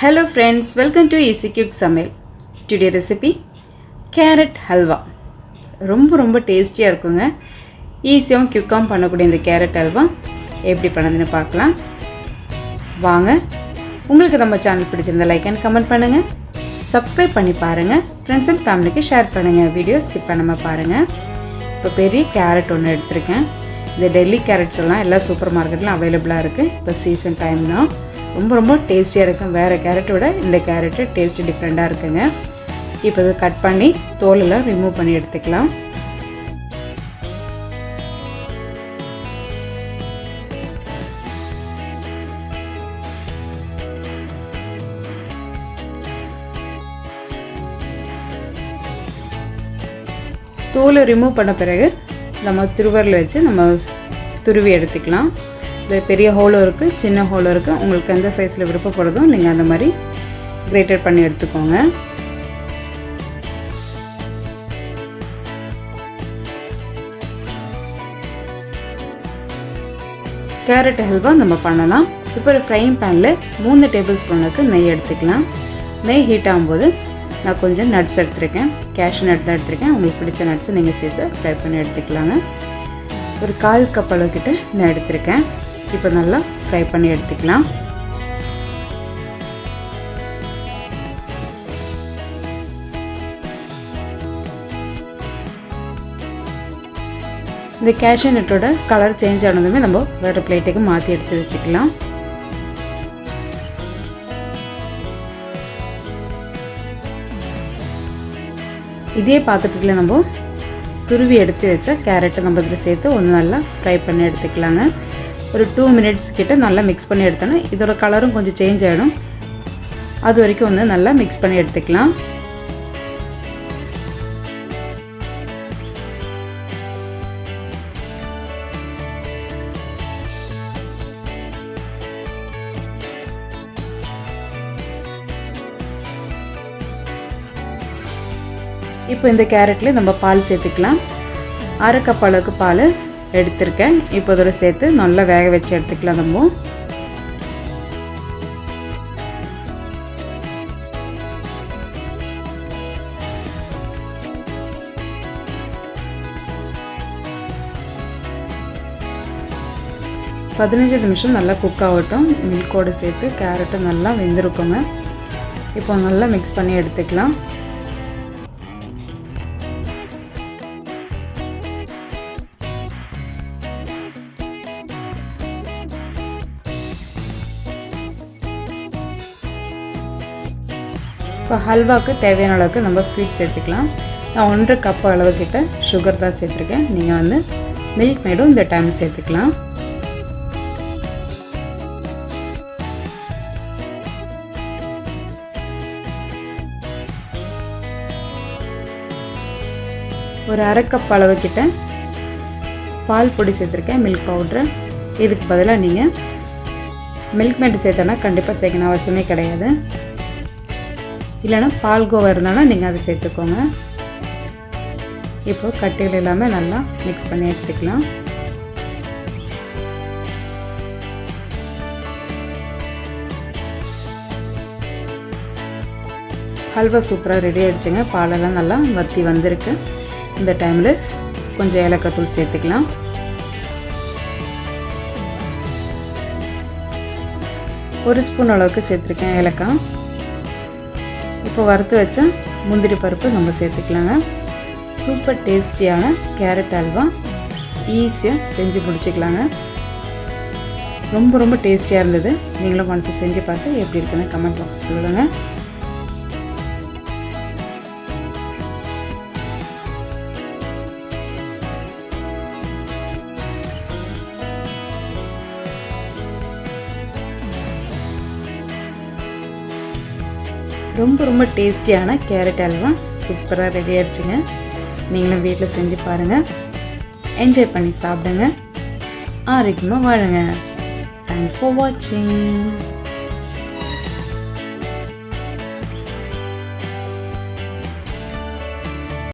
Hello friends welcome to easy cook சமையல் today recipe carrot halwa ரொம்ப ரொம்ப டேஸ்டியாக இருக்குங்க. ஈஸியாகவும் குக்காகவும் பண்ணக்கூடிய இந்த கேரட் ஹல்வா எப்படி பண்ணதுன்னு பார்க்கலாம். வாங்க. உங்களுக்கு நம்ம சேனல் பிடிச்சிருந்த லைக் அண்ட் கமெண்ட் பண்ணுங்கள் சப்ஸ்கிரைப் பண்ணி பாருங்கள் ஃப்ரெண்ட்ஸ் அண்ட் ஃபேமிலிக்கு ஷேர் பண்ணுங்கள் வீடியோ ஸ்கிப் பண்ணாமல் பாருங்கள் இப்போ பெரிய கேரட் ஒன்று எடுத்திருக்கேன். இந்த டெல்லி கேரட்ஸ் எல்லாம் எல்லா சூப்பர் மார்க்கெட்லையும் அவைலபிளாக இருக்குது இப்போ சீசன் டைம் தான் ரொம்ப ரொம்ப டேஸ்டியாக இருக்கும். வேறு கேரட்டோட விட இந்த கேரட்டு டேஸ்ட்டு டிஃப்ரெண்ட்டாக இருக்குங்க. இப்போ இதை கட் பண்ணி தோலெல்லாம் ரிமூவ் பண்ணி எடுத்துக்கலாம். தோலை ரிமூவ் பண்ண பிறகு நம்ம திருவரில் வச்சு நம்ம துருவி எடுத்துக்கலாம். இது பெரிய ஹோலும் இருக்குது சின்ன ஹோலும் இருக்குது உங்களுக்கு எந்த சைஸில் விருப்பப்படுதோ நீங்கள் அந்த மாதிரி கிரேட்டட் பண்ணி எடுத்துக்கோங்க. கேரட் ஹல்வா நம்ம பண்ணலாம். இப்போ ஒரு ஃப்ரைங் பேனில் மூணு டேபிள் ஸ்பூனுக்கு நெய் எடுத்துக்கலாம். நெய் ஹீட் ஆகும்போது நான் கொஞ்சம் நட்ஸ் எடுத்திருக்கேன். கேஷ் நட் தான் எடுத்திருக்கேன். உங்களுக்கு பிடிச்ச நட்ஸை நீங்கள் சேர்த்து ஃப்ரை பண்ணி எடுத்துக்கலாங்க. ஒரு கால் கப் அளவுக்கிட்ட நான் எடுத்திருக்கேன். இப்போ நல்லா ஃப்ரை பண்ணி எடுத்துக்கலாம். இந்த கேஷ்யூ நட்டோட கலர் சேஞ்ச் ஆனதுமே நம்ம வேறு பிளேட்டுக்கு மாற்றி எடுத்து வச்சுக்கலாம். இதே பாத்திரத்தில் நம்ம துருவி எடுத்து வச்ச கேரட்டை நம்ம இதில் சேர்த்து ஒன்று நல்லா ஃப்ரை பண்ணி எடுத்துக்கலாங்க. ஒரு டூ மினிட்ஸ் கிட்டே நல்லா மிக்ஸ் பண்ணி எடுத்தோன்னா இதோட கலரும் கொஞ்சம் சேஞ்ச் ஆகிடும் அது வரைக்கும் வந்து நல்லா மிக்ஸ் பண்ணி எடுத்துக்கலாம். இப்போ இந்த கேரட்டில் நம்ம பால் சேர்த்துக்கலாம். அரை கப் அளவுக்கு பால். எடுத்திருக்கேன். இப்போ இதோட சேர்த்து நல்லா வேக வச்சு எடுத்துக்கலாம் நம்ம. பதினஞ்சு நிமிஷம் நல்லா குக் ஆகட்டும். மில்கோடு சேர்த்து கேரட்டும் நல்லா வெந்திருக்குங்க. இப்போ நல்லா மிக்ஸ் பண்ணி எடுத்துக்கலாம். இப்போ ஹல்வாவுக்கு தேவையான அளவுக்கு நம்ம ஸ்வீட் சேர்த்துக்கலாம். நான் ஒன்றரை கப் அளவுக்கிட்ட சுகர் தான் சேர்த்துருக்கேன். நீங்கள் வந்து மில்க் மேடும் இந்த டைம் சேர்த்துக்கலாம். ஒரு அரை கப் அளவுக்கிட்ட பால் பொடி சேர்த்துருக்கேன் மில்க் பவுட்ரு இதுக்கு பதிலாக நீங்கள் மில்க் மேட் சேர்த்தோன்னா கண்டிப்பாக சேர்க்கணும் அவசியமே கிடையாது. இல்லைன்னா பால்கோவா இருந்தாலும் நீங்கள் அதை சேர்த்துக்கோங்க. இப்போ கட்டிகள் எல்லாமே நல்லா மிக்ஸ் பண்ணி எடுத்துக்கலாம். ஹல்வா சூப்பராக ரெடி ஆகிடுச்சுங்க பாலெல்லாம் நல்லா வற்றி வந்திருக்கு. இந்த டைமில் கொஞ்சம் ஏலக்காய் தூள் சேர்த்துக்கலாம். ஒரு ஸ்பூன் அளவுக்கு சேர்த்துருக்கேன் ஏலக்காய். இப்போ வறுத்து வச்ச முந்திரி பருப்பு நம்ம சேர்த்துக்கலாங்க. சூப்பர் டேஸ்டியான கேரட் அல்வா ஈஸியாக செஞ்சு முடிச்சுக்கலாங்க. ரொம்ப ரொம்ப டேஸ்டியாக இருந்தது. நீங்களும் மனசு செஞ்சு பார்த்து எப்படி இருக்குன்னு கமெண்ட் பாக்ஸ் சொல்லுங்கள் ரொம்ப ரொம்ப டேஸ்டியான கேரட் அல்வா. சூப்பராக ரெடி ஆகிடுச்சுங்க நீங்களும் வீட்டில் செஞ்சு பாருங்கள் என்ஜாய் பண்ணி சாப்பிடுங்க. ஆரோக்கியமாக வாழுங்க. தேங்க்ஸ் ஃபார் வாட்சிங்